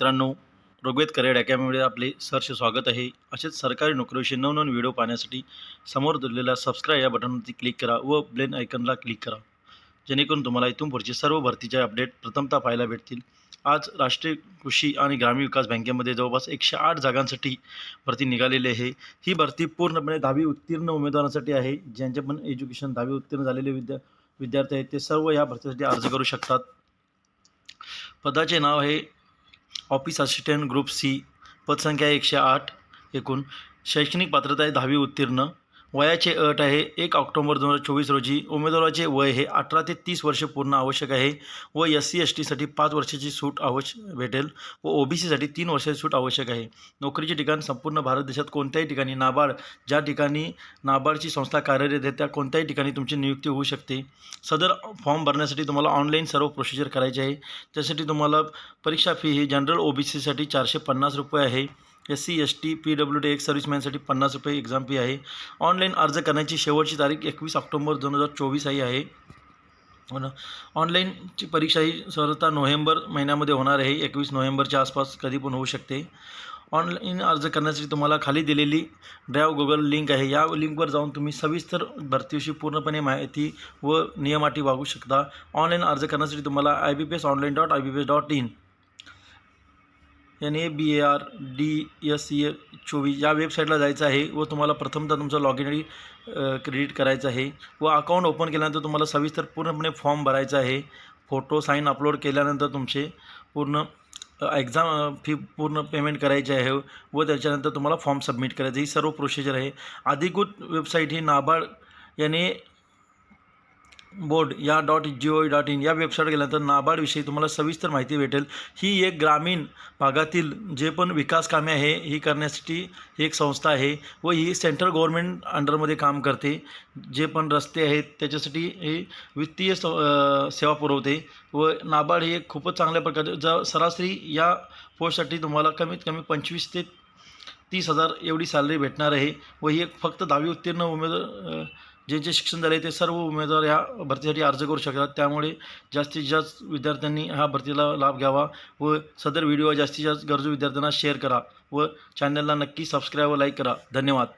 मित्रांनो ऋग्वेद करिअर अकॅडमीमध्ये आपले सहर्ष स्वागत आहे. असेच सरकारी नोकरीविषयी नवनवीन व्हिडिओ पाहण्यासाठी समोर दिलेल्या सबस्क्राईब या बटनवरती क्लिक करा व ब्लेन आयकनला क्लिक करा. जेणेकरून तुम्हाला इथून पुढचे सर्व भरतीचे अपडेट प्रथमतः पाहायला भेटतील. आज राष्ट्रीय कृषी आणि ग्रामीण विकास बँकेमध्ये जवळपास एकशे आठ जागांसाठी भरती निघालेली आहे. ही भरती पूर्णपणे दहावी उत्तीर्ण उमेदवारांसाठी आहे. ज्यांचे पण एज्युकेशन दहावी उत्तीर्ण झालेले विद्या विद्यार्थी आहेत ते सर्व या भरतीसाठी अर्ज करू शकतात. पदाचे नाव आहे ऑफिस असिस्टंट ग्रुप सी पदसंख्या एकशे आठ एकूण शैक्षणिक पात्रता आहे दहावी उत्तीर्ण वयाचे अट आहे. एक ऑक्टोबर दोन हजार चोवीस रोजी उमेदवाराचे वय हे अठरा ते तीस वर्ष पूर्ण आवश्यक आहे व एस सी एस टीसाठी पाच वर्षाची सूट आवश्य भेटेल व ओ बी सीसाठी तीन वर्षाची सूट आवश्यक आहे. नोकरीचे ठिकाण संपूर्ण भारत देशात कोणत्याही ठिकाणी नाबार्ड ज्या ठिकाणी नाबार्डची संस्था कार्यरत आहे त्या कोणत्याही ठिकाणी तुमची नियुक्ती होऊ शकते. सदर फॉर्म भरण्यासाठी तुम्हाला ऑनलाईन सर्व प्रोसिजर करायची आहे. त्यासाठी तुम्हाला परीक्षा फी ही जनरल ओ बी सीसाठी चारशे पन्नास रुपये आहे. S C S T P W D ex सर्व्हिसमॅनसाठी पन्नास रुपये एक्झाम फी आहे. ऑनलाईन अर्ज करण्याची शेवटची तारीख एकवीस ऑक्टोबर दोन हजार चोवीस ही आहे. हो ना? ऑनलाईनची परीक्षा ही सर्वता नोव्हेंबर महिन्यामध्ये होणार आहे. एकवीस नोव्हेंबरच्या आसपास कधी पण होऊ शकते. ऑनलाईन अर्ज करण्यासाठी तुम्हाला खाली दिलेली ड्राईव्ह गुगल लिंक आहे. या लिंकवर जाऊन तुम्ही सविस्तर भरतीविषयी पूर्णपणे माहिती व नियमाटी वागू शकता. ऑनलाईन अर्ज करण्यासाठी तुम्हाला I B P S online dot I B P S dot in N A B A R D S C A चोवीस या वेबसाईटला जायचं आहे व तुम्हाला प्रथमतः तुमचं लॉग इन आय डी करायचं आहे व अकाउंट ओपन केल्यानंतर तुम्हाला सविस्तर पूर्णपणे फॉर्म भरायचा आहे. फोटो साईन अपलोड केल्यानंतर तुमचे पूर्ण एक्झाम फी पूर्ण पेमेंट करायची आहे व त्याच्यानंतर तुम्हाला फॉर्म सबमिट करायचं ही सर्व प्रोसिजर आहे. अधिकृत वेबसाईट ही नाबार्ड याने बोर्ड या dot G O dot in या वेबसाईट गेल्यानंतर नाबार्डविषयी तुम्हाला सविस्तर माहिती भेटेल. ही एक ग्रामीण भागातील जे पण विकास कामे आहे ही करण्यासाठी एक संस्था आहे व ही सेंट्रल गव्हर्मेंट अंडरमध्ये काम करते. जे पण रस्ते आहेत त्याच्यासाठी हे वित्तीय स सेवा पुरवते व नाबार्ड हे खूपच चांगल्या प्रकारे ज सरासरी या पोस्टसाठी तुम्हाला कमीत कमी पंचवीस ते तीस हजार एवढी सॅलरी भेटणार आहे व ही एक फक्त दहावी उत्तीर्ण उमेदवार जे जे शिक्षण झाले ते सर्व उमेदवार ह्या भरतीसाठी अर्ज करू शकतात. त्यामुळे जास्तीत जास्त विद्यार्थ्यांनी ह्या भरतीला लाभ घ्यावा व सदर व्हिडिओ जास्तीत जास्त गरजू विद्यार्थ्यांना शेअर करा व चॅनलला नक्की सबस्क्राईब व लाईक करा. धन्यवाद.